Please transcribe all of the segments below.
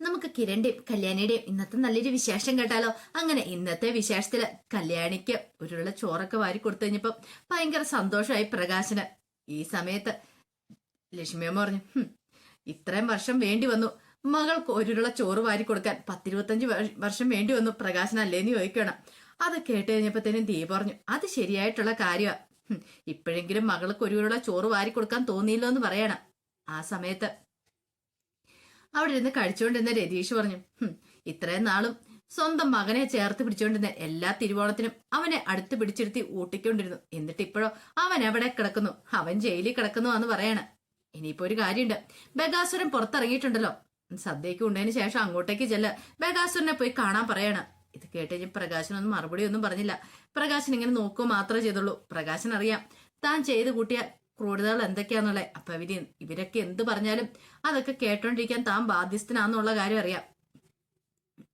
നമുക്ക് കിരണിന്റെയും കല്യാണിയുടെയും ഇന്നത്തെ നല്ലൊരു വിശേഷം കേട്ടാലോ? അങ്ങനെ ഇന്നത്തെ വിശേഷത്തിൽ കല്യാണിക്ക് ഒരുള്ള ചോറൊക്കെ വാരി കൊടുത്തു കഴിഞ്ഞപ്പം ഭയങ്കര സന്തോഷമായി പ്രകാശന്. ഈ സമയത്ത് ലക്ഷ്മിയമ്മ പറഞ്ഞു ഇത്രയും വർഷം വേണ്ടി വന്നു. മകൾക്ക് ഒരുള്ള ചോറ് വാരി കൊടുക്കാൻ പത്തിരുപത്തഞ്ച് വർ- വർഷം വേണ്ടി വന്നു പ്രകാശൻ അല്ലേന്ന് ചോദിക്കണം. അത് കേട്ട് കഴിഞ്ഞപ്പോഴത്തേനും ദീപ പറഞ്ഞു അത് ശരിയായിട്ടുള്ള കാര്യമാണ് ഇപ്പോഴെങ്കിലും മകൾക്ക് ഒരുള്ള ചോറ് വാരി കൊടുക്കാൻ തോന്നിയില്ലോ എന്ന് പറയണം. ആ സമയത്ത് അവിടെ ഇരുന്ന് കഴിച്ചുകൊണ്ടിരുന്ന രതീഷ് പറഞ്ഞു "ഹും, ഇത്രയും നാളും സ്വന്തം മകനെ ചേർത്ത് പിടിച്ചുകൊണ്ടിരുന്ന എല്ലാ തിരുവോണത്തിനും അവനെ അടുത്ത് പിടിച്ചിരുത്തി ഊട്ടിക്കൊണ്ടിരുന്നു. എന്നിട്ട് ഇപ്പോഴോ അവൻ എവിടെ കിടക്കുന്നു? അവൻ ജയിലിൽ കിടക്കുന്നു എന്ന് പറയണ. ഇനിയിപ്പോ ഒരു കാര്യമുണ്ട്. ബഗാസുരൻ പുറത്തിറങ്ങിയിട്ടുണ്ടല്ലോ. സദ്യക്ക് ഉണ്ടതിന് ശേഷം അങ്ങോട്ടേക്ക് ചെല്ല. ബഗാസുരനെ പോയി കാണാൻ പറയണ. ഇത് കേട്ട് കഴിഞ്ഞ് പ്രകാശനൊന്നും മറുപടി ഒന്നും പറഞ്ഞില്ല. പ്രകാശൻ ഇങ്ങനെ നോക്കുക മാത്രമേ ചെയ്തുള്ളൂ. പ്രകാശൻ അറിയാം താൻ ചെയ്ത് കൂട്ടിയ ക്രൂരതകൾ എന്തൊക്കെയാന്നുള്ളത് അപ്പൊ ഇവർ ഇവരൊക്കെ എന്ത് പറഞ്ഞാലും അതൊക്കെ കേട്ടോണ്ടിരിക്കാൻ താൻ ബാധ്യസ്ഥനാന്നുള്ള കാര്യം അറിയാം.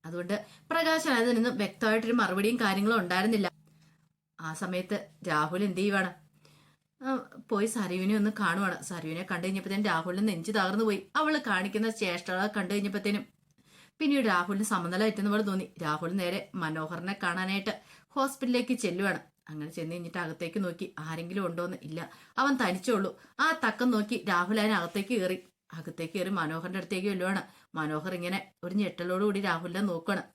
അതുകൊണ്ട് പ്രകാശൻ അതിൽ നിന്ന് വ്യക്തമായിട്ടൊരു മറുപടിയും കാര്യങ്ങളും ഉണ്ടായിരുന്നില്ല. ആ സമയത്ത് രാഹുൽ എന്ത് ചെയ്യുവാണ്? പോയി സരുവിനെ ഒന്ന് കാണുവാണ്. സരുവിനെ കണ്ടു കഴിഞ്ഞപ്പോഴത്തേനും രാഹുലിന് നെഞ്ചു തകർന്നു പോയി. അവൾ കാണിക്കുന്ന ചേഷ്ടകളെ കണ്ടു കഴിഞ്ഞപ്പോഴത്തേനും പിന്നീട് രാഹുലിന് സമനില തെറ്റുന്ന പോലെ തോന്നി. രാഹുൽ നേരെ മനോഹറിനെ കാണാനായിട്ട് ഹോസ്പിറ്റലിലേക്ക് ചെല്ലുവാണ്. അങ്ങനെ ചെന്ന് കഴിഞ്ഞിട്ട് അകത്തേക്ക് നോക്കി ആരെങ്കിലും ഉണ്ടോന്ന്? ഇല്ല. അവൻ തനിച്ചുള്ളൂ ആ തക്കം നോക്കി രാഹുൽ അതിന് അകത്തേക്ക് കയറി. അകത്തേക്ക് കയറി മനോഹറിന്റെ അടുത്തേക്ക് വല്ലുവാണ് മനോഹർ ഇങ്ങനെ ഒരു ഞെട്ടലോടുകൂടി രാഹുലിനെ നോക്കണം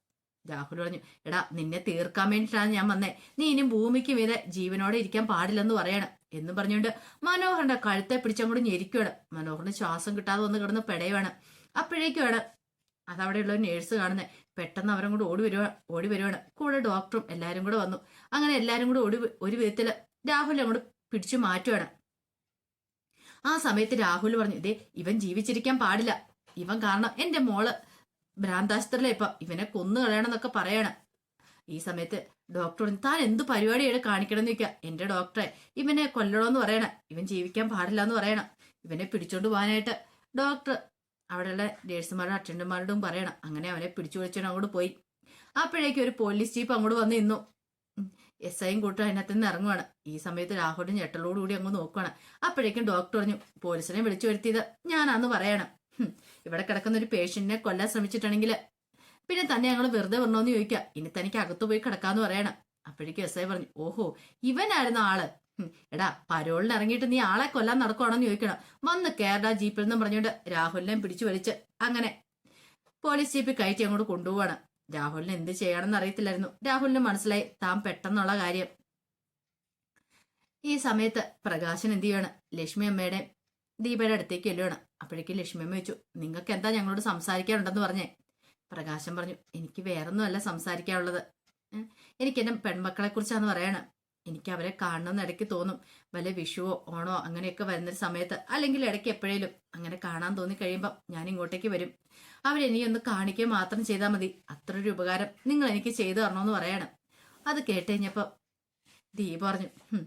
രാഹുൽ പറഞ്ഞു എടാ നിന്നെ തീർക്കാൻ വേണ്ടിയിട്ടാണ് ഞാൻ വന്നേ. നീ ഇനി ഭൂമിക്ക് മീതെ ജീവനോടെ ഇരിക്കാൻ പാടില്ലെന്ന് പറയണം. എന്ന് പറഞ്ഞുകൊണ്ട് മനോഹറിന്റെ കഴുത്തെ പിടിച്ചങ്ങോട്ട് ഞെരിക്കുവാണ്. മനോഹറിന് ശ്വാസം കിട്ടാതെ ഒന്ന് കിടന്ന് പെടയുവാണ്. അപ്പോഴേക്കുമാണ് അതവിടെയുള്ള ഒരു നേഴ്സ് കാണുന്നത് പെട്ടെന്ന് അവരും കൂടെ ഓടി വരുവാ ഓടി വരുവാണ്. കൂടെ ഡോക്ടറും എല്ലാവരും കൂടെ വന്നു. അങ്ങനെ എല്ലാവരും കൂടെ ഓടി ഒരു വിധത്തിൽ രാഹുൽ അങ്ങോട്ട് പിടിച്ചു മാറ്റുവാണ്. ആ സമയത്ത് രാഹുൽ പറഞ്ഞു ഇതേ ഇവൻ ജീവിച്ചിരിക്കാൻ പാടില്ല. ഇവൻ കാരണം എന്റെ മോൾ ഭ്രാന്താശുപത്രിയിലെ ഇപ്പൊ. ഇവനെ കൊന്നു കളയണമെന്നൊക്കെ പറയണം. ഈ സമയത്ത് ഡോക്ടർ പറഞ്ഞു താൻ എന്ത് പരിപാടിയാണ് കാണിക്കണമെന്ന് ചോദിക്കുക എന്റെ ഡോക്ടറെ ഇവനെ കൊല്ലണമെന്ന് പറയണം. ഇവൻ ജീവിക്കാൻ പാടില്ല എന്ന് പറയണം. ഇവനെ പിടിച്ചോണ്ട് പോകാനായിട്ട്. ഡോക്ടർ അവിടെയുള്ള നേഴ്സുമാരുടെ അറ്റൻഡർമാരോടും പറയണം. അങ്ങനെ അവനെ പിടിച്ചു അങ്ങോട്ട് പോയി. അപ്പോഴേക്കും ഒരു പോലീസ് ജീപ്പ് അങ്ങോട്ട് വന്ന് നിന്നു. എസ് ഐയും കൂട്ടും അതിനകത്ത് നിന്ന് ഇറങ്ങുവാണ്. ഈ സമയത്ത് രാഹുലും രാഹുലിന് ഞെട്ടലോടുകൂടി അങ്ങ് നോക്കുവാണ്. അപ്പോഴേക്കും ഡോക്ടർ പറഞ്ഞു പോലീസിനെ വിളിച്ചു വരുത്തിയത് ഞാനാന്ന് പറയണം. ഇവിടെ കിടക്കുന്ന ഒരു പേഷ്യന്റിനെ കൊല്ലാൻ ശ്രമിച്ചിട്ടുണ്ടെങ്കിൽ പിന്നെ തന്നെ ഞങ്ങൾ വെറുതെ വരണോന്ന് ചോദിക്കാം ഇനി തനിക്ക് അകത്തു പോയി കിടക്കാന്ന് പറയണം. അപ്പോഴേക്കും എസ് ഐ പറഞ്ഞു ഓഹോ ഇവനായിരുന്നു ആൾ. എടാ പരോളിന് ഇറങ്ങിയിട്ട് നീ ആളെ കൊല്ലാൻ നടക്കുവാണെന്ന് ചോദിക്കണം. വന്ന് കേരള ജീപ്പിൽ നിന്നും പറഞ്ഞുകൊണ്ട് രാഹുലിനെ പിടിച്ചു വലിച്ച് അങ്ങനെ പോലീസ് ജീപ്പിൽ കയറ്റി അങ്ങോട്ട് കൊണ്ടുപോവാണ്. രാഹുലിന് എന്ത് ചെയ്യണമെന്ന് അറിയത്തില്ലായിരുന്നു. രാഹുലിന് മനസ്സിലായി താൻ പെട്ടെന്നുള്ള കാര്യം. ഈ സമയത്ത് പ്രകാശൻ എന്ത് ചെയ്യാണ് ലക്ഷ്മി അമ്മയുടെ ദീപയുടെ അടുത്തേക്ക് ചെല്ലുകയാണ് അപ്പോഴേക്കും ലക്ഷ്മി അമ്മ ചോദിച്ചു നിങ്ങൾക്ക് എന്താ ഞങ്ങളോട് സംസാരിക്കാനുണ്ടെന്ന് പറഞ്ഞേ? പ്രകാശൻ പറഞ്ഞു എനിക്ക് വേറൊന്നുമല്ല സംസാരിക്കാനുള്ളത്. എനിക്ക് എന്റെ പെൺമക്കളെ കുറിച്ചാന്ന് പറയണം. എനിക്ക് അവരെ കാണണമെന്ന് ഇടയ്ക്ക് തോന്നും. വല്ല വിഷുവോ ഓണോ അങ്ങനെയൊക്കെ വരുന്ന സമയത്ത് അല്ലെങ്കിൽ ഇടയ്ക്ക് എപ്പോഴേലും അങ്ങനെ കാണാൻ തോന്നി കഴിയുമ്പോൾ ഞാൻ ഇങ്ങോട്ടേക്ക് വരും അവരെനിയൊന്ന് കാണിക്കുക മാത്രം ചെയ്താൽ മതി. അത്ര ഒരു ഉപകാരം നിങ്ങൾ എനിക്ക് ചെയ്തു തരണമെന്ന് പറയണം. അത് കേട്ട് ദീ പറഞ്ഞു "ഹും,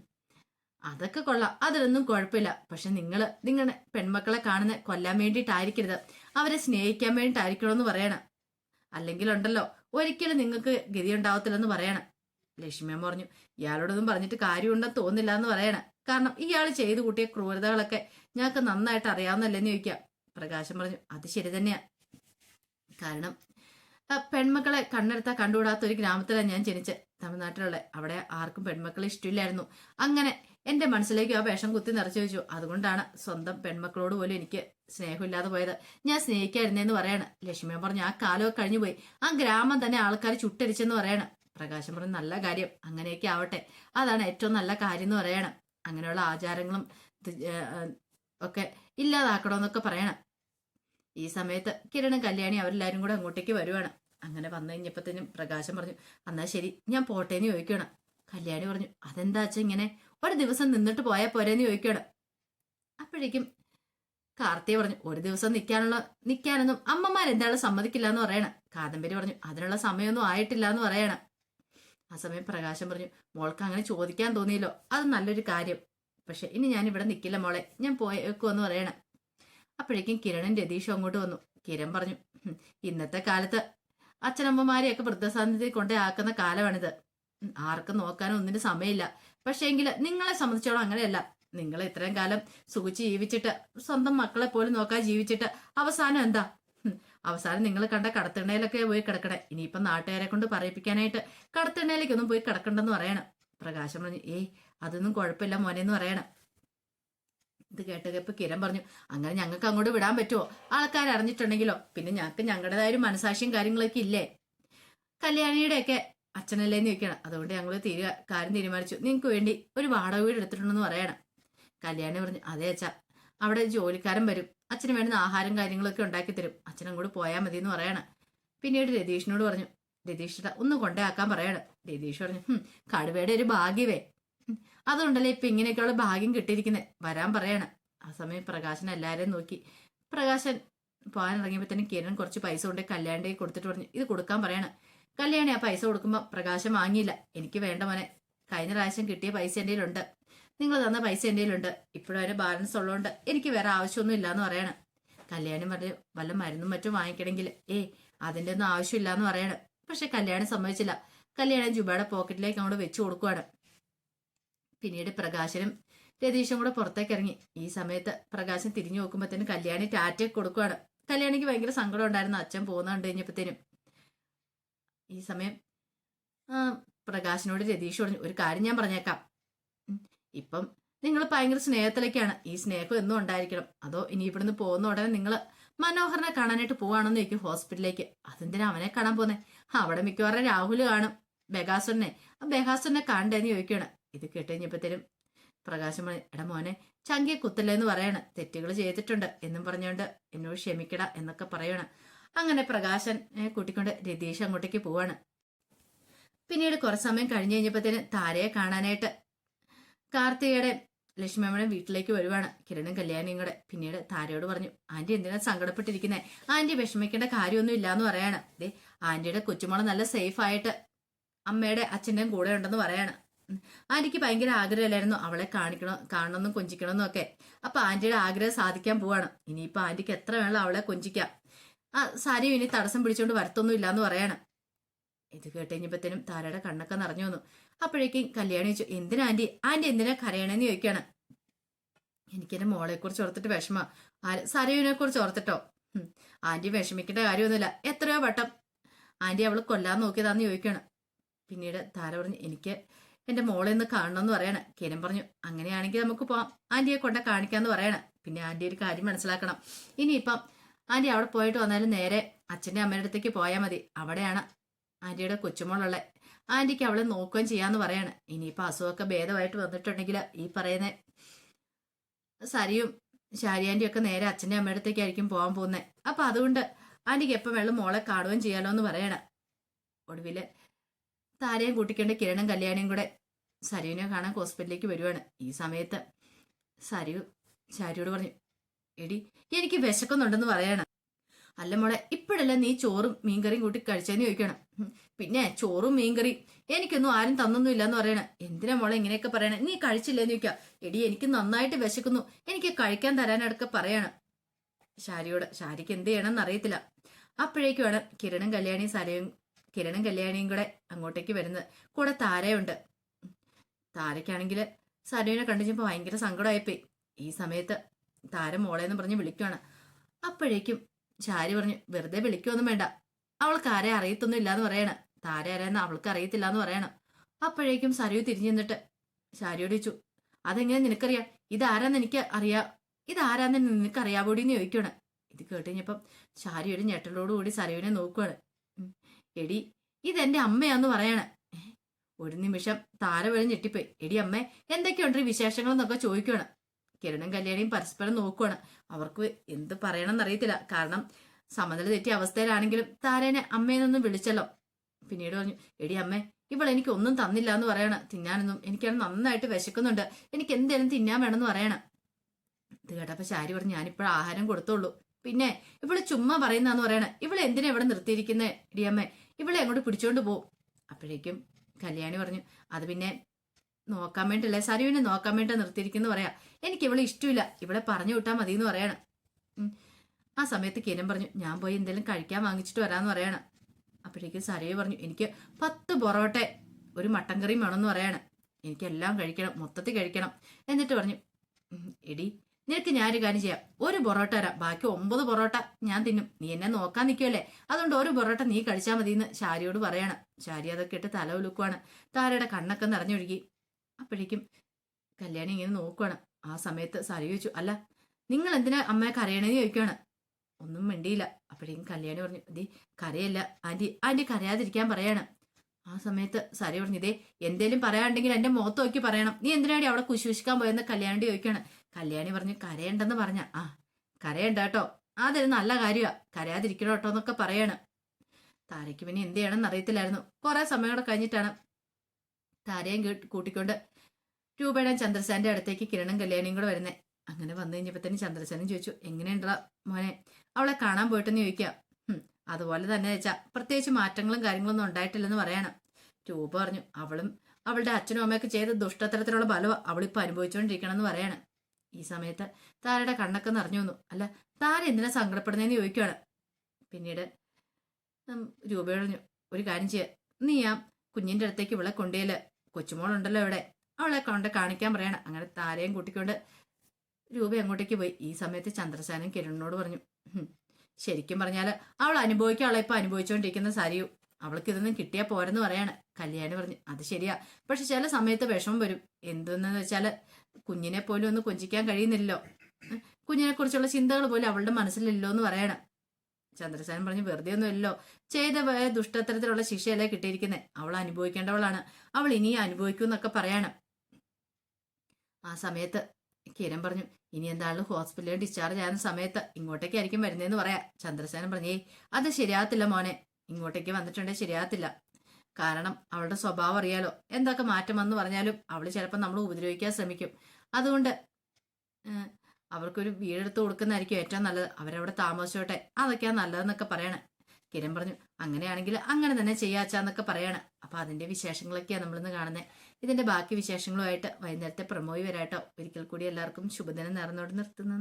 അതൊക്കെ കൊള്ളാം. അതിലൊന്നും കുഴപ്പമില്ല. പക്ഷെ നിങ്ങൾ നിങ്ങളുടെ പെൺമക്കളെ കാണുന്ന കൊല്ലാൻ വേണ്ടിയിട്ടായിരിക്കരുത്. അവരെ സ്നേഹിക്കാൻ വേണ്ടിയിട്ടായിരിക്കണമെന്ന് പറയണം. അല്ലെങ്കിലുണ്ടല്ലോ ഒരിക്കലും നിങ്ങൾക്ക് ഗതി ഉണ്ടാവത്തില്ലെന്ന് പറയണം. ലക്ഷ്മിയമ്മ പറഞ്ഞു ഇയാളോടൊന്നും പറഞ്ഞിട്ട് കാര്യമുണ്ടെന്ന് തോന്നില്ല എന്ന് പറയണേ. കാരണം ഇയാൾ ചെയ്തു കൂട്ടിയ ക്രൂരതകളൊക്കെ ഞങ്ങൾക്ക് നന്നായിട്ട് അറിയാവുന്നല്ലെന്ന് ചോദിക്കാം. പ്രകാശം പറഞ്ഞു അത് ശരി തന്നെയാ. കാരണം പെൺമക്കളെ കണ്ണെടുത്താൽ കണ്ടുകൂടാത്ത ഒരു ഗ്രാമത്തിലാണ് ഞാൻ ജനിച്ച തമിഴ്നാട്ടിലുള്ള. അവിടെ ആർക്കും പെൺമക്കളെ ഇഷ്ടമില്ലായിരുന്നു. അങ്ങനെ എന്റെ മനസ്സിലേക്ക് ആ വേഷം കുത്തി നിറച്ചു വെച്ചു. അതുകൊണ്ടാണ് സ്വന്തം പെൺമക്കളോട് പോലും എനിക്ക് സ്നേഹമില്ലാതെ പോയത്. ഞാൻ സ്നേഹിക്കായിരുന്നേന്ന് പറയാണ്. ലക്ഷ്മിയ പറഞ്ഞു ആ കാലമൊക്കെ കഴിഞ്ഞുപോയി. ആ ഗ്രാമം തന്നെ ആൾക്കാർ ചുട്ടരിച്ചെന്ന് പറയാണ്. പ്രകാശം പറഞ്ഞു നല്ല കാര്യം. അങ്ങനെയൊക്കെ ആവട്ടെ. അതാണ് ഏറ്റവും നല്ല കാര്യം എന്ന് പറയണം. അങ്ങനെയുള്ള ആചാരങ്ങളും ഒക്കെ ഇല്ലാതാക്കണമെന്നൊക്കെ പറയണം. ഈ സമയത്ത് കിരണും കല്യാണി അവരെല്ലാവരും കൂടെ അങ്ങോട്ടേക്ക് വരുവാണ്. അങ്ങനെ വന്നു കഴിഞ്ഞപ്പോഴത്തേനും പ്രകാശം പറഞ്ഞു എന്നാ ശരി ഞാൻ പോട്ടേന്ന് ചോദിക്കണം. കല്യാണി പറഞ്ഞു അതെന്താ വെച്ചാൽ ഇങ്ങനെ? ഒരു ദിവസം നിന്നിട്ട് പോയാൽ പോരേന്ന് ചോദിക്കണം. അപ്പോഴേക്കും കാർത്തിക പറഞ്ഞു ഒരു ദിവസം നിൽക്കാനുള്ള നിൽക്കാനൊന്നും അമ്മമാരെന്തായാലും സമ്മതിക്കില്ല എന്ന് പറയണം. കാദംബരി പറഞ്ഞു അതിനുള്ള സമയമൊന്നും ആയിട്ടില്ല എന്ന് പറയണം. ആ സമയം പ്രകാശം പറഞ്ഞു മോൾക്ക് അങ്ങനെ ചോദിക്കാൻ തോന്നിയല്ലോ അത് നല്ലൊരു കാര്യം. പക്ഷെ ഇനി ഞാൻ ഇവിടെ നിൽക്കില്ല മോളെ ഞാൻ പോയേക്കുമെന്ന് പറയണം. അപ്പോഴേക്കും കിരണും രതീഷും അങ്ങോട്ട് വന്നു. കിരൺ പറഞ്ഞു ഇന്നത്തെ കാലത്ത് അച്ഛനമ്മമാരെയൊക്കെ വൃദ്ധസാന്നിധ്യത്തിൽ കൊണ്ടേ ആക്കുന്ന കാലമാണിത്. ആർക്കും നോക്കാനും ഒന്നിനും സമയമില്ല. പക്ഷേ എങ്കിൽ നിങ്ങളെ സംബന്ധിച്ചോളം അങ്ങനെയല്ല. നിങ്ങൾ ഇത്രയും കാലം സുഖിച്ച് ജീവിച്ചിട്ട് സ്വന്തം മക്കളെ പോലും നോക്കാൻ ജീവിച്ചിട്ട് അവസാനം എന്താ? അവസാനം നിങ്ങൾ കണ്ട കടത്തിണ്ണയിലൊക്കെ പോയി കിടക്കണേ. ഇനിയിപ്പം നാട്ടുകാരെ കൊണ്ട് പറയിപ്പിക്കാനായിട്ട് കടത്തിണ്ണയിലേക്കൊന്നും പോയി കിടക്കണ്ടെന്ന് പറയണം. പ്രകാശം പറഞ്ഞു ഏയ് അതൊന്നും കുഴപ്പമില്ല മോനെ എന്ന് പറയണം. ഇത് കേട്ടപ്പോ കിരൺ പറഞ്ഞു അങ്ങനെ ഞങ്ങൾക്ക് അങ്ങോട്ട് വിടാൻ പറ്റുമോ ആൾക്കാർ അറിഞ്ഞിട്ടുണ്ടെങ്കിലോ? പിന്നെ ഞങ്ങൾക്ക് ഞങ്ങളുടേതായ ഒരു മനസാക്ഷിയും കാര്യങ്ങളൊക്കെ ഇല്ലേ? കല്യാണിയുടെയൊക്കെ അച്ഛനല്ലേന്ന് ചോദിക്കണം. അതുകൊണ്ട് ഞങ്ങൾ തീരുക കാര്യം തീരുമാനിച്ചു. നിങ്ങൾക്ക് വേണ്ടി ഒരു വാടക വീട് എടുത്തിട്ടുണ്ടെന്ന് പറയണം. കല്യാണി പറഞ്ഞു അതേ അച്ഛാ അവിടെ ജോലിക്കാരൻ വരും. അച്ഛന് വേണ്ടുന്ന ആഹാരം കാര്യങ്ങളൊക്കെ ഉണ്ടാക്കി തരും. അച്ഛൻ അങ്ങോട്ട് പോയാൽ മതി എന്ന് പറയണം. പിന്നീട് രതീഷിനോട് പറഞ്ഞു രതീഷ് ഒന്ന് കൊണ്ടേയാക്കാൻ പറയണം. രതീഷ് പറഞ്ഞു "ഹും, കടുവയുടെ ഒരു ഭാഗ്യവേ അതുകൊണ്ടല്ലേ ഇപ്പൊ ഇങ്ങനെയൊക്കെയുള്ള ഭാഗ്യം കിട്ടിയിരിക്കുന്നത് വരാൻ പറയണം. ആ സമയം പ്രകാശൻ എല്ലാവരെയും നോക്കി. പ്രകാശൻ പോകാൻ തന്നെ കിരൺ കുറച്ച് പൈസ കൊണ്ട് കല്യാണ്ടേ കയ്യിൽ കൊടുത്തിട്ട് പറഞ്ഞു ഇത് കൊടുക്കാൻ പറയണം. കല്യാണി ആ പൈസ കൊടുക്കുമ്പോൾ പ്രകാശം വാങ്ങിയില്ല. എനിക്ക് വേണ്ട മോനെ കഴിഞ്ഞ പ്രാവശ്യം കിട്ടിയ പൈസ എന്റെ കയ്യിലുണ്ട്. നിങ്ങൾ തന്ന പൈസ എന്റെ കയ്യിലുണ്ട്. ഇപ്പോഴും അതിന് ബാലൻസ് ഉള്ളതുകൊണ്ട് എനിക്ക് വേറെ ആവശ്യമൊന്നും ഇല്ലാന്ന് പറയണം. കല്യാണി പറഞ്ഞു വല്ല മരുന്നും മറ്റും വാങ്ങിക്കണമെങ്കിൽ ഏയ് അതിന്റെ ഒന്നും ആവശ്യമില്ല എന്ന് പറയണം. പക്ഷെ കല്യാണം സമ്മതിച്ചില്ല. കല്യാണം ജുബയുടെ പോക്കറ്റിലേക്ക് അങ്ങോട്ട് വെച്ചു കൊടുക്കുവാണ്. പിന്നീട് പ്രകാശനും രതീഷും കൂടെ പുറത്തേക്ക് ഇറങ്ങി. ഈ സമയത്ത് പ്രകാശൻ തിരിഞ്ഞു നോക്കുമ്പോഴത്തേനും കല്യാണി ടാറ്റയൊക്കെ കൊടുക്കുവാണ്. കല്യാണിക്ക് ഭയങ്കര സങ്കടം ഉണ്ടായിരുന്നു. അച്ഛൻ പോകുന്ന കണ്ടു കഴിഞ്ഞപ്പോഴത്തേനും ഈ സമയം പ്രകാശനോട് രതീഷ് പറഞ്ഞു ഒരു കാര്യം ഞാൻ പറഞ്ഞേക്കാം. ഇപ്പം നിങ്ങൾ ഭയങ്കര സ്നേഹത്തിലേക്കാണ് ഈ സ്നേഹം എന്നും ഉണ്ടായിരിക്കണം. അതോ ഇനി ഇവിടുന്ന് പോകുന്ന ഉടനെ നിങ്ങൾ മനോഹരനെ കാണാനായിട്ട് പോവാണെന്ന് ചോദിക്കും ഹോസ്പിറ്റലിലേക്ക്. അതെന്തിനാ അവനെ കാണാൻ പോന്നെ അവിടെ മിക്കവാറും രാഹുൽ കാണും ബെഗാസുരനെ ആ ബെഗാസുരനെ കാണണ്ടേന്ന് ചോദിക്കുകയാണ് ഇത് കേട്ടുകഴിഞ്ഞപ്പോഴത്തേനും പ്രകാശം എടാ മോനെ ചങ്കിയെ കുത്തല്ലേ എന്ന് പറയാണ്. തെറ്റുകൾ ചെയ്തിട്ടുണ്ട് എന്നും പറഞ്ഞുകൊണ്ട് എന്നോട് ക്ഷമിക്കട എന്നൊക്കെ പറയണം. അങ്ങനെ പ്രകാശൻ കൂട്ടിക്കൊണ്ട് രതീഷ് അങ്ങോട്ടേക്ക് പോവാണ്. പിന്നീട് കുറച്ച് സമയം കഴിഞ്ഞ് കഴിഞ്ഞപ്പോഴത്തേന് താരയെ കാണാനായിട്ട് കാർത്തികയുടെ ലക്ഷ്മിയമ്മയുടെ വീട്ടിലേക്ക് വരുവാണ്. കിരണും കല്യാണിയും കൂടെ. പിന്നീട് താരയോട് പറഞ്ഞു ആന്റി എന്തിനാ സങ്കടപ്പെട്ടിരിക്കുന്നേ? ആന്റി വിഷമിക്കേണ്ട കാര്യമൊന്നും ഇല്ലാന്ന് പറയാണ്. ദേ ആന്റിയുടെ കൊച്ചുമോളെ നല്ല സേഫ് ആയിട്ട് അമ്മയുടെ അച്ഛന്റെയും കൂടെ ഉണ്ടെന്ന് പറയാണ്. ആന്റിക്ക് ഭയങ്കര ആഗ്രഹമല്ലായിരുന്നു അവളെ കാണിക്കണോ കാണണമെന്നും കൊഞ്ചിക്കണമെന്നും ഒക്കെ. അപ്പൊ ആന്റിയുടെ ആഗ്രഹം സാധിക്കാൻ പോവാണ്. ഇനിയിപ്പോ ആന്റിക്ക് എത്ര വേണം അവളെ കൊഞ്ചിക്കാം. ആ സാരിയും ഇനി തടസ്സം പിടിച്ചുകൊണ്ട് വരത്തൊന്നും ഇല്ലാന്ന് പറയാണ്. ഇത് കേട്ടുകഴിഞ്ഞപ്പോഴത്തേനും താരയുടെ കണ്ണൊക്കെ നിറഞ്ഞു വന്നു. അപ്പോഴേക്കും കല്യാണി ചോദിച്ചു എന്തിനാ ആന്റി? ആന്റി എന്തിനാ കരയണെന്ന് ചോദിക്കാണ് എനിക്കെന്റെ മോളെ കുറിച്ച് ഓർത്തിട്ട് വിഷമ. സരയുവിനെ കുറിച്ച് ഓർത്തിട്ടോ? ആന്റി വിഷമിക്കേണ്ട കാര്യമൊന്നുമില്ല. എത്രയോ വട്ടം ആന്റി അവൾ കൊല്ലാൻ നോക്കിയതാന്ന് ചോദിക്കണം പിന്നീട് താര പറഞ്ഞു എനിക്ക് എന്റെ മോളെ ഒന്ന് കാണണമെന്ന് പറയണം. കിരൺ പറഞ്ഞു അങ്ങനെയാണെങ്കിൽ നമുക്ക് പോവാം. ആന്റിയെ കൊണ്ട കാണിക്കാന്ന് പറയണം. പിന്നെ ആന്റി ഒരു കാര്യം മനസ്സിലാക്കണം. ഇനിയിപ്പം ആന്റി അവിടെ പോയിട്ട് വന്നാലും നേരെ അച്ഛന്റെ അമ്മയുടെ അടുത്തേക്ക് പോയാൽ മതി. അവിടെയാണ് ആന്റിയുടെ കൊച്ചുമോളുള്ള ആന്റിക്ക് അവളെ നോക്കുകയും ചെയ്യാന്ന് പറയാണ്. ഇനിയിപ്പോ അസുഖമൊക്കെ ഭേദമായിട്ട് വന്നിട്ടുണ്ടെങ്കിൽ ഈ പറയുന്ന സരിയും ശാരിയാന്റിയൊക്കെ നേരെ അച്ഛന്റെ അമ്മയുടെ അടുത്തേക്കായിരിക്കും പോകാൻ പോകുന്നത് അപ്പൊ അതുകൊണ്ട് ആന്റിക്ക് എപ്പം വെള്ളം മോളെ കാണുകയും ചെയ്യാലോ എന്ന് പറയണം. ഒടുവിൽ താരയും കൂട്ടിക്കൊണ്ട് കിരണും കല്യാണിയും കൂടെ സരുവിനെ കാണാൻ ഹോസ്പിറ്റലിലേക്ക് വരുവാണ്. ഈ സമയത്ത് സരു ശാരിയോട് പറഞ്ഞു എടി എനിക്ക് വിശക്കുന്നുണ്ടെന്ന് പറയണം. അല്ല മോളെ ഇപ്പോഴല്ല നീ ചോറും മീൻകറിയും കൂട്ടി കഴിച്ചതെന്ന് ചോദിക്കണം. പിന്നെ ചോറും മീൻകറിയും എനിക്കൊന്നും ആരും തന്നൊന്നും ഇല്ലെന്ന് പറയണ. എന്തിനാ മോളെ ഇങ്ങനെയൊക്കെ പറയണേ? നീ കഴിച്ചില്ലെന്ന് ചോദിക്കാം. എടി എനിക്ക് നന്നായിട്ട് വിശക്കുന്നു. എനിക്ക് കഴിക്കാൻ തരാനടക്ക പറയണം. ശാരിയോട് ശാരിക്ക് എന്ത് ചെയ്യണമെന്ന് അറിയത്തില്ല. അപ്പോഴേക്കുമാണ് കിരണും കല്യാണിയും സരയും കിരണും കല്യാണിയും കൂടെ അങ്ങോട്ടേക്ക് വരുന്നത്. കൂടെ താരയുണ്ട്. താരയ്ക്കാണെങ്കിൽ സരുവിനെ കണ്ടുകഴിഞ്ഞപ്പോൾ ഭയങ്കര സങ്കടമായിപ്പോയി. ഈ സമയത്ത് താര മോളെന്ന് പറഞ്ഞ് വിളിക്കുവാണ്. അപ്പോഴേക്കും ശാരി പറഞ്ഞു വെറുതെ വിളിക്കൊന്നും വേണ്ട. അവൾക്ക് ആരെ അറിയത്തൊന്നും ഇല്ലാന്ന് പറയണം. താര ആരാന്ന് അവൾക്ക് അറിയത്തില്ല എന്ന് പറയണം. അപ്പോഴേക്കും സരയു തിരിഞ്ഞു നിന്നിട്ട് ശാരിയോട് ചോദിച്ചു അതെങ്ങനെ നിനക്കറിയാം? ഇതാരാന്ന് എനിക്ക് അറിയാ ഇതാരാന്ന് നിനക്ക് എന്ന് ചോദിക്കണം ഇത് കേട്ട് കഴിഞ്ഞപ്പം ശാരി ഒരു ഞെട്ടലോടുകൂടി സരയുവിനെ നോക്കുവാണ്. എടി ഇതെന്റെ അമ്മയാന്ന് പറയണ. ഒരു നിമിഷം താര വഴി ഞെട്ടിപ്പോയി. എടി അമ്മ എന്തൊക്കെയുണ്ട് വിശേഷങ്ങൾ എന്നൊക്കെ ചോദിക്കുവാണ്. കിരണും കല്യാണിയും പരസ്പരം നോക്കുവാണ്. അവർക്ക് എന്ത് പറയണമെന്ന് അറിയത്തില്ല. കാരണം സമനില തെറ്റിയ അവസ്ഥയിലാണെങ്കിലും താരേനെ അമ്മയെന്നൊന്നും വിളിച്ചല്ലോ. പിന്നീട് പറഞ്ഞു എടി അമ്മേ ഇവൾ എനിക്ക് ഒന്നും തന്നില്ല എന്ന് പറയണ. തിന്നാനൊന്നും എനിക്കാണ് നന്നായിട്ട് വിശക്കുന്നുണ്ട്. എനിക്ക് എന്തേലും തിന്നാൻ വേണമെന്ന് പറയണം. ഇത് കേട്ടപ്പോ ശാരി പറഞ്ഞു ഞാനിപ്പോഴും ആഹാരം കൊടുത്തോളൂ. പിന്നെ ഇവൾ ചുമ്മാ പറയുന്നാന്ന് പറയണ. ഇവളെ എന്തിനാ ഇവിടെ നിർത്തിയിരിക്കുന്നേ? ഇടിയമ്മേ ഇവളെ അങ്ങോട്ട് പിടിച്ചോണ്ട് പോവും അപ്പോഴേക്കും കല്യാണി പറഞ്ഞു അത് പിന്നെ നോക്കാൻ വേണ്ടിയല്ലേ? സരുവിനെ നോക്കാൻ വേണ്ടി നിർത്തിയിരിക്കുന്നു പറയാ. എനിക്ക് ഇവളെ ഇഷ്ടമില്ല. ഇവിടെ പറഞ്ഞു വിട്ടാൽ മതി എന്ന് പറയണം ആ സമയത്ത് കിരൺ പറഞ്ഞു ഞാൻ പോയി എന്തെങ്കിലും കഴിക്കാൻ വാങ്ങിച്ചിട്ട് വരാമെന്ന് പറയണം. അപ്പോഴേക്കും സരയു പറഞ്ഞു എനിക്ക് പത്ത് പൊറോട്ട ഒരു മട്ടൻ കറിയും വേണമെന്ന് പറയണം. എനിക്കെല്ലാം കഴിക്കണം മൊത്തത്തിൽ കഴിക്കണം. എന്നിട്ട് പറഞ്ഞു "ഉം, എടി നിനക്ക് ഞാനൊരു കാര്യം ചെയ്യാം. ഒരു പൊറോട്ട തരാം. ബാക്കി ഒമ്പത് പൊറോട്ട ഞാൻ തിന്നും. നീ എന്നെ നോക്കാൻ നിൽക്കുമല്ലേ അതുകൊണ്ട് ഒരു പൊറോട്ട നീ കഴിച്ചാൽ മതി എന്ന് ശാരിയോട് പറയണം. ശാരി അതൊക്കെ ഇട്ട് തല ഉലുക്കുവാണ്. താരയുടെ കണ്ണൊക്കെ നിറഞ്ഞൊഴുകി. അപ്പോഴേക്കും കല്യാണി ഇങ്ങനെ നോക്കുവാണ്. ആ സമയത്ത് സാരി ചോദിച്ചു അല്ല നിങ്ങൾ എന്തിനാ അമ്മയെ കരയണേന്ന് ചോദിക്കുവാണ്? ഒന്നും മിണ്ടിയില്ല. അപ്പോഴേക്കും കല്യാണി പറഞ്ഞു ദേ കരയല്ല. ആന്റി ആന്റി കരയാതിരിക്കാൻ പറയാണ്. ആ സമയത്ത് സാരി പറഞ്ഞു ഇതേ എന്തേലും പറയാണ്ടെങ്കിൽ എന്റെ മുഖത്ത് നോക്കി പറയണം. നീ എന്തിനാടി അവിടെ കുശുശിക്കാൻ പോയെന്ന് കല്യാണി ചോദിക്കുകയാണ് കല്യാണി പറഞ്ഞു കരയണ്ടെന്ന് പറഞ്ഞ. ആ കരയണ്ട കേട്ടോ. അതൊരു നല്ല കാര്യമാണ് കരയാതിരിക്കണം കേട്ടോ എന്നൊക്കെ പറയാണ്. താരയ്ക്ക് പിന്നെ എന്ത് ചെയ്യണമെന്ന് അറിയത്തില്ലായിരുന്നു. കുറെ സമയം കൂടെ കഴിഞ്ഞിട്ടാണ് താരയും കൂട്ടിക്കൊണ്ട് രൂപയുടെ ചന്ദ്രസേന്റെ അടുത്തേക്ക് കിരണും കല്യാണിയും കൂടെ വരുന്നേ. അങ്ങനെ വന്നു കഴിഞ്ഞപ്പോ തന്നെ ചന്ദ്രസേനും ചോദിച്ചു എങ്ങനെയുണ്ടാ മോനെ? അവളെ കാണാൻ പോയിട്ടെന്ന് ചോദിക്കാം. അതുപോലെ തന്നെ വെച്ചാ പ്രത്യേകിച്ച് മാറ്റങ്ങളും കാര്യങ്ങളൊന്നും ഉണ്ടായിട്ടില്ലെന്ന് പറയണം. രൂപ പറഞ്ഞു അവളും അവളുടെ അച്ഛനും അമ്മയൊക്കെ ചെയ്ത ദുഷ്ടത്തരത്തിലുള്ള ബലവ. അനുഭവിച്ചുകൊണ്ടിരിക്കണം എന്ന് പറയാണ്. ഈ സമയത്ത് താരയുടെ കണ്ണൊക്കെ നിറഞ്ഞു വന്നു. അല്ല താര എന്തിനാ സങ്കടപ്പെടുന്നതെന്ന് ചോദിക്കുവാണ്? പിന്നീട് രൂപ പറഞ്ഞു ഒരു കാര്യം ചെയ്യാം. നീ ആ കുഞ്ഞിന്റെ അടുത്തേക്ക് ഇവളെ കൊണ്ടുപോയില്ല കൊച്ചുമോളുണ്ടല്ലോ ഇവിടെ. അവളെ കൊണ്ട് കാണിക്കാൻ പറയണം. അങ്ങനെ താരയും കൂട്ടിക്കൊണ്ട് രൂപ അങ്ങോട്ടേക്ക് പോയി. ഈ സമയത്ത് ചന്ദ്രസേനൻ കിരണിനോട് പറഞ്ഞു ശരിക്കും പറഞ്ഞാൽ അവൾ അനുഭവിക്കുക അവളെ ഇപ്പൊ അനുഭവിച്ചുകൊണ്ടിരിക്കുന്ന സരിയു. അവൾക്ക് ഇതൊന്നും കിട്ടിയാൽ പോരെന്ന് പറയാണ്. കല്യാണി പറഞ്ഞു അത് ശരിയാ. പക്ഷെ ചില സമയത്ത് വിഷമം വരും. എന്തെന്ന് വെച്ചാൽ കുഞ്ഞിനെ പോലും ഒന്ന് കൊഞ്ചിക്കാൻ കഴിയുന്നില്ലല്ലോ. കുഞ്ഞിനെ കുറിച്ചുള്ള ചിന്തകൾ പോലും അവളുടെ മനസ്സിലില്ലോ എന്ന് പറയണം. ചന്ദ്രസേനൻ പറഞ്ഞു വെറുതെ ഒന്നുമല്ലോ ചെയ്ത ദുഷ്ടത്തരത്തിലുള്ള ശിക്ഷയല്ലേ കിട്ടിയിരിക്കുന്നത് അവൾ അനുഭവിക്കേണ്ടവളാണ്. അവൾ ഇനി അനുഭവിക്കും എന്നൊക്കെ പറയാണ്. ആ സമയത്ത് കിരൺ പറഞ്ഞു ഇനി എന്താണ് ഹോസ്പിറ്റലിൽ ഡിസ്ചാർജ് ആകുന്ന സമയത്ത് ഇങ്ങോട്ടേക്കായിരിക്കും വരുന്നതെന്ന് പറയാം ചന്ദ്രസേനൻ പറഞ്ഞേ അത് ശരിയാകത്തില്ല മോനെ. ഇങ്ങോട്ടേക്ക് വന്നിട്ടുണ്ടെങ്കിൽ ശരിയാകത്തില്ല. കാരണം അവളുടെ സ്വഭാവം അറിയാലോ. എന്തൊക്കെ മാറ്റം വന്ന് പറഞ്ഞാലും അവൾ ചിലപ്പോൾ നമ്മൾ ഉപദ്രവിക്കാൻ ശ്രമിക്കും. അതുകൊണ്ട് അവർക്കൊരു വീടെടുത്ത് കൊടുക്കുന്നതായിരിക്കും ഏറ്റവും നല്ലത്. അവരവിടെ താമസിച്ചോട്ടെ. അതൊക്കെയാണ് നല്ലതെന്നൊക്കെ പറയണേ. കിരൺ പറഞ്ഞു അങ്ങനെയാണെങ്കിൽ അങ്ങനെ തന്നെ ചെയ്യാച്ചാന്നൊക്കെ പറയാണ്. അപ്പൊ അതിന്റെ വിശേഷങ്ങളൊക്കെയാണ് നമ്മളിന്ന് കാണുന്നത് ഇതിന്റെ ബാക്കി വിശേഷങ്ങളുമായിട്ട് വൈകുന്നേരത്തെ പ്രമോയി വരാട്ടോ. ഒരിക്കൽ കൂടി എല്ലാവർക്കും ശുഭദിനം നേർന്നോട് നിർത്തുന്നു.